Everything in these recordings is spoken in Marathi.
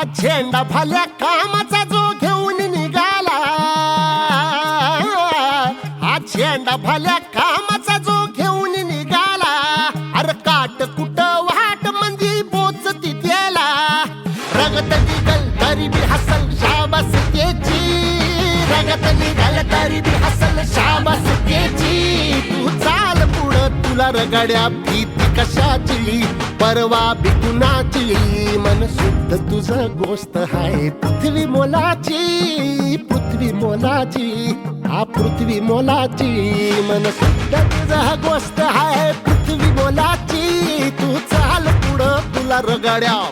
हा झेंडा फाल्या कामाचा जो घेऊन निघाला. हा झेंडा फाल्या कामाचा जो घेऊन निघाला. अरे काट कुट वाट मंदी पोचती तिथेला. रगत निघल तरी बी हसल शाबास त्याची. रगत निघल तरी बी हसल शाबास त्याची. तू चाल पुढं तुला रगड्या भीती कशाची परवा बिकुनाची कुणाची तर तुझं गोष्ट हाय. पृथ्वी मोलाची पृथ्वी मोलाची हा पृथ्वी मोलाची. मन सुद्धा तुझा गोष्ट हाय. पृथ्वी मोलाची तू चाल पुढं. तुला रगड्या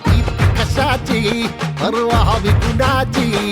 कशाची? परवा कुणाची?